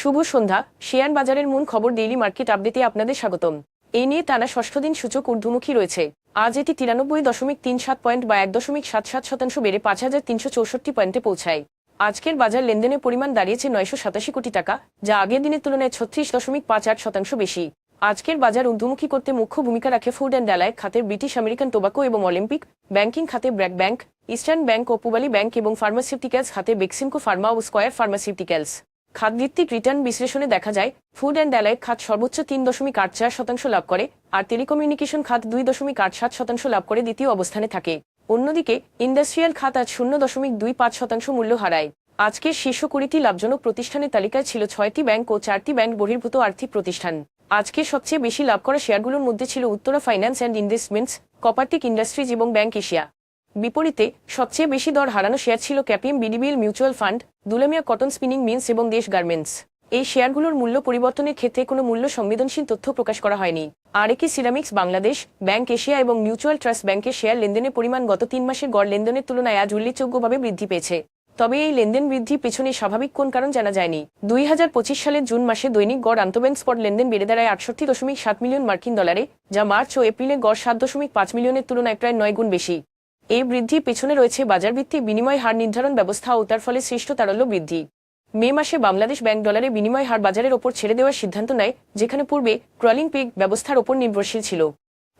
শুভ সন্ধ্যা। Share বাজারের মূল খবর ডেইলি মার্কেট আপডেটে আপনাদের স্বাগতম। এই নিয়ে টানা ষষ্ঠ দিন সূচক ঊর্ধ্বমুখী রয়েছে। আজ এটি তিরানব্বই দশমিক তিন সাত পয়েন্ট বা এক দশমিক সাত সাত শতাংশ বেড়ে পাঁচ হাজার তিনশো চৌষট্টি পয়েন্টে পৌঁছায়। আজকের বাজার লেনদেনের পরিমাণ দাঁড়িয়েছে নয়শো সাতাশি কোটি টাকা, যা আগের দিনের তুলনায় ছত্রিশ দশমিক পাঁচ আট শতাংশ বেশি। আজকের বাজার ঊর্ধ্বমুখী করতে মুখ্য ভূমিকা রাখে ফুড অ্যান্ড অ্যালায় খাতের ব্রিটিশ আমেরিকান টোবাকো এবং অলিম্পিক ব্যাংকিং খাতে ব্র্যাক ব্যাংক ইস্টার্ন ব্যাংক ও পুবালি ব্যাংক এবং ফার্মাসিউটিক্যালস খাতে বেক্সিমকো ফার্মা ও স্কয়ার ফার্মাসিউটিক্যালস খাতভিত্তিক রিটার্ন বিশ্লেষণে দেখা যায়, ফুড অ্যান্ড অ্যালাইড খাত সর্বোচ্চ তিন দশমিক আট চার শতাংশ লাভ করে, আর টেলিকমিউনিকেশন খাত দুই দশমিক আট সাত শতাংশ লাভ করে দ্বিতীয় অবস্থানে থাকে। অন্যদিকে, ইন্ডাস্ট্রিয়াল খাত আজ শূন্য দশমিক দুই পাঁচ শতাংশ মূল্য হারায়। আজকের শীর্ষ কুড়িটি লাভজনক প্রতিষ্ঠানের তালিকায় ছিল ছয়টি ব্যাংক ও চারটি ব্যাংক বহির্ভূত আর্থিক প্রতিষ্ঠান। আজকে সবচেয়ে বেশি লাভ করা শেয়ারগুলোর মধ্যে ছিল উত্তরা ফাইন্যান্স অ্যান্ড ইনভেস্টমেন্টস, কপার্টিক ইন্ডাস্ট্রিজ এবং ব্যাংক এশিয়া। বিপরীতে সবচেয়ে বেশি দর হারানো শেয়ার ছিল CAPM BDBL mutual fund, Dulamia cotton, spinning mills এবং দেশ গার্মেন্টস। এই শেয়ারগুলোর মূল্য পরিবর্তনের ক্ষেত্রে কোনো মূল্য সংবেদনশীল তথ্য প্রকাশ করা হয়নি। আর একই সিরামিক্স বাংলাদেশ, ব্যাংক এশিয়া এবং মিউচুয়াল ট্রাস্ট ব্যাংকের শেয়ার লেনদেনের পরিমাণ গত তিন মাসের গড় লেনদেনের তুলনায় আজ উল্লেখযোগ্যভাবে বৃদ্ধি পেয়েছে। তবে এই লেনদেন বৃদ্ধি পেছনে স্বাভাবিক কোন কারণ জানা যায়নি। দুই হাজার পঁচিশ সালের জুন মাসে দৈনিক গড় আন্তঃব্যাংক স্পট লেনদেন বেড়ে দাঁড়ায় আটষট্টি দশমিক সাত মিলিয়ন মার্কিন ডলারে, যা মার্চ ও এপ্রিলে গড় সাত দশমিক পাঁচ মিলিয়নের তুলনায় প্রায় নয় গুণ বেশি। এই বৃদ্ধির পেছনে রয়েছে বাজারভিত্তিক বিনিময় হার নির্ধারণ ব্যবস্থা ও তার ফলে সৃষ্ট তারল্য বৃদ্ধি। মে মাসে বাংলাদেশ ব্যাংক ডলারে বিনিময় হার বাজারের ওপর ছেড়ে দেওয়ার সিদ্ধান্ত নেয়, যেখানে পূর্বে ক্রলিং পেগ ব্যবস্থার ওপর নির্ভরশীল ছিল।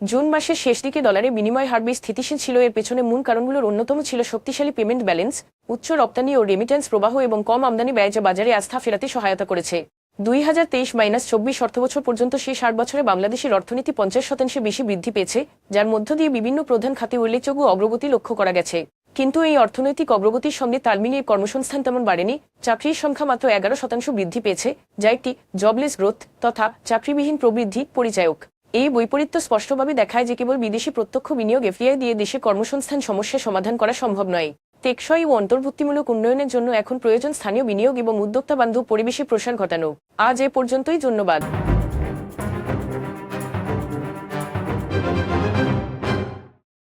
জুন মাসের শেষ দিকে ডলারে বিনিময় হার বেশ স্থিতিশীল ছিল, এর পেছনে মূল কারণগুলোর অন্যতম ছিল শক্তিশালী পেমেন্ট ব্যালেন্স, উচ্চ রপ্তানি ও রেমিটেন্স প্রবাহ এবং কম আমদানি ব্যয় যা বাজারে আস্থা ফেরাতে সহায়তা করেছে। দুই হাজার তেইশ মাইনাস চব্বিশ অর্থবছর পর্যন্ত শেষ আট বছরে বাংলাদেশের অর্থনীতি পঞ্চাশ শতাংশে বেশি বৃদ্ধি পেয়েছে, যার মধ্য দিয়ে বিভিন্ন প্রধান খাতে উল্লেখযোগ্য অগ্রগতি লক্ষ্য করা গেছে। কিন্তু এই অর্থনৈতিক অগ্রগতির সঙ্গে তাল মিলিয়ে কর্মসংস্থান তেমন বাড়েনি, চাকরির সংখ্যা মাত্র এগারো শতাংশ বৃদ্ধি পেয়েছে, যা একটি জবলেস গ্রোথ তথা চাকরিবিহীন প্রবৃদ্ধি পরিচায়ক। এই বৈপরীত্য স্পষ্টভাবে দেখায় যে কেবল বিদেশি প্রত্যক্ষ বিনিয়োগ এফডিআই দিয়ে দেশে কর্মসংস্থান সমস্যা সমাধান করা সম্ভব নয়। টেকসই ও অন্তর্ভুক্তিমূলক উন্নয়নের জন্য এখন প্রয়োজন স্থানীয় বিনিয়োগ এবং উদ্যোক্তা বান্ধব পরিবেশে প্রসার ঘটানো। আজ এ পর্যন্তই, ধন্যবাদ।